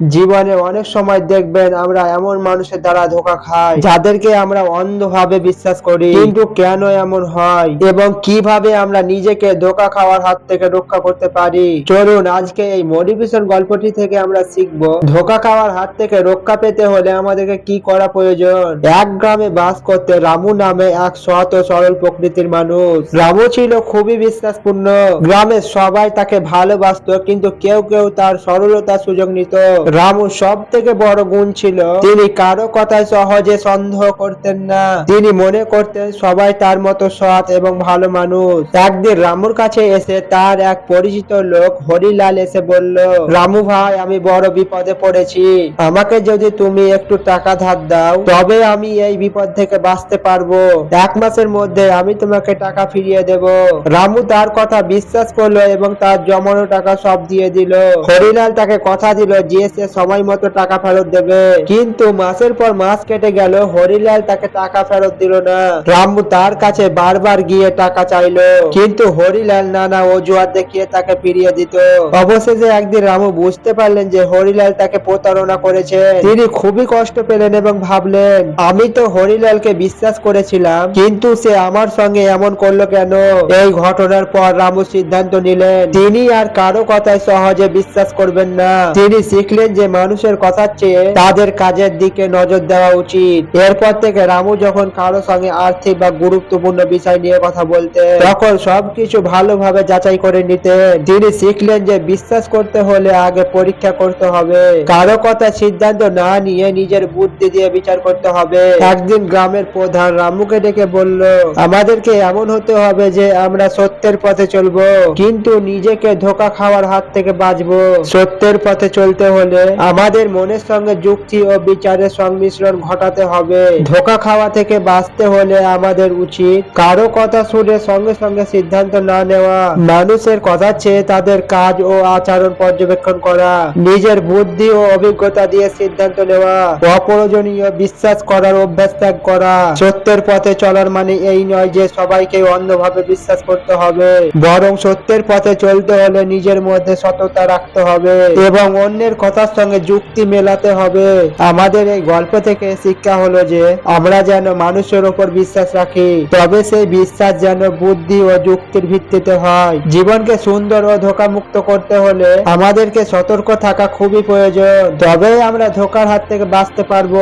জীবনে অনেক সময় দেখবেন আমরা এমন মানুষের দ্বারা ধোকা খাই। যাদেরকে আমরা অন্ধভাবে বিশ্বাস করি। কিন্তু কেন এমন হয়? এবং কীভাবে আমরা নিজেকে ধোকা খাওয়ার হাত থেকে রক্ষা করতে পারি? চলুন, আজকে এই মোটিভেশন গল্পটি থেকে আমরা শিখব। ধোকা খাওয়ার হাত থেকে রক্ষা পেতে হলে আমাদেরকে কি করা প্রয়োজন? এক গ্রামে বাস করতে রামু নামে এক সৎ ও সরল প্রকৃতির মানুষ। রামু ছিল খুবই বিশ্বাসপূর্ণ। গ্রামের সবাই তাকে ভালোবাসতো, কিন্তু কেউ কেউ তার সরলতার সুযোগ নিত। রামু সব থেকে বড় গুণ ছিল, তিনি কারও কথায় সহজে সন্দেহ করতেন না। তিনি মনে করতেন সবাই তার মতো সৎ এবং ভালো মানুষ। একদিন রামুর কাছে এসে তার এক পরিচিত লোক হরিলাল এসে বলল, রামু ভাই, আমি বড় বিপদে পড়েছি। আমাকে যদি তুমি একটু টাকা ধার দাও, তবে আমি এই বিপদ থেকে বাঁচতে পারব। এক মাসের মধ্যে আমি তোমাকে টাকা ফিরিয়ে দেব। রামু তার কথা বিশ্বাস করল এবং তার জমানো টাকা সব দিয়ে দিল। হরিলাল তাকে কথা দিল, যে সে সময় মতো টাকা ফেরত দেবে। কিন্তু মাসের পর মাস কেটে গেল, হরিলাল তাকে টাকা ফেরত দিল না। রামু তার কাছে বারবার গিয়ে টাকা চাইলো। কিন্তু হরিলাল নানা অজুহাত দেখিয়ে তাকে ফিরিয়ে দিত। অবশেষে একদিন রামু বুঝতে পারলেন যে হরিলাল তাকে প্রতারণা করেছে। তিনি খুবই কষ্ট পেলেন এবং ভাবলেন, আমি তো হরিলালকে বিশ্বাস করেছিলাম, কিন্তু সে আমার সঙ্গে এমন করল কেন? এই ঘটনার পর রামু সিদ্ধান্ত নিলেন, তিনি আর কারও কথায় সহজে বিশ্বাস করবেন না। তিনি শিখলেন যে মানুষের কথার চেয়ে তাদের কাজের দিকে নজর দেওয়া উচিত। এরপর থেকে রামু যখন কারও সঙ্গে আর্থিক বা গুরুত্বপূর্ণ বিষয় নিয়ে কথা বলতেন তখন সবকিছু ভালোভাবে যাচাই করে নিতেন তিনি শিখলেন যে বিশ্বাস করতে হলে আগে পরীক্ষা করতে হবে। কারও কথা সিদ্ধান্ত না নিয়ে নিজের বুদ্ধি দিয়ে বিচার করতে হবে। একদিন গ্রামের প্রধান রামুকে ডেকে বলল, আমাদেরকে এমন হতে হবে যে আমরা সত্যের পথে চলবো, কিন্তু নিজেকে ধোকা খাওয়ার হাত থেকে বাঁচবো। সত্যের পথে চলতে হলে আমাদের মনের সঙ্গে যুক্তি ও বিচারের সংমিশ্রণ ঘটাতে হবে। ধোকা খাওয়া থেকে বাঁচতে হলে আমাদের উচিত কারও কথা শুনে সঙ্গে সঙ্গে সিদ্ধান্ত না নেওয়া। মানুষের কথা চেয়ে তাদের কাজ ও আচরণ পর্যবেক্ষণ করা। নিজের বুদ্ধি ও অভিজ্ঞতা দিয়ে সিদ্ধান্ত নেওয়া। অপ্রয়োজনীয় বিশ্বাস করার অভ্যাস ত্যাগ করা। সত্যের পথে চলার মানে এই নয় যে সবাইকে অন্ধভাবে বিশ্বাস করতে হবে। বরং সত্যের পথে চলতে হলে নিজের মধ্যে সততা রাখতে হবে। এবং অন্যের কথার সঙ্গে যুক্তি মেলাতে হবে। আমাদের এই গল্প থেকে শিক্ষা হলো যে, আমরা যেন মানুষের ওপর বিশ্বাস রাখি, তবে সেই বিশ্বাস যেন বুদ্ধি ও যুক্তির ভিত্তিতে হয়। জীবনকে সুন্দর ও ধোকা মুক্ত করতে হলে আমাদেরকে সতর্ক থাকা খুবই প্রয়োজন, তবেই আমরা ধোকার হাত থেকে বাঁচতে পারব।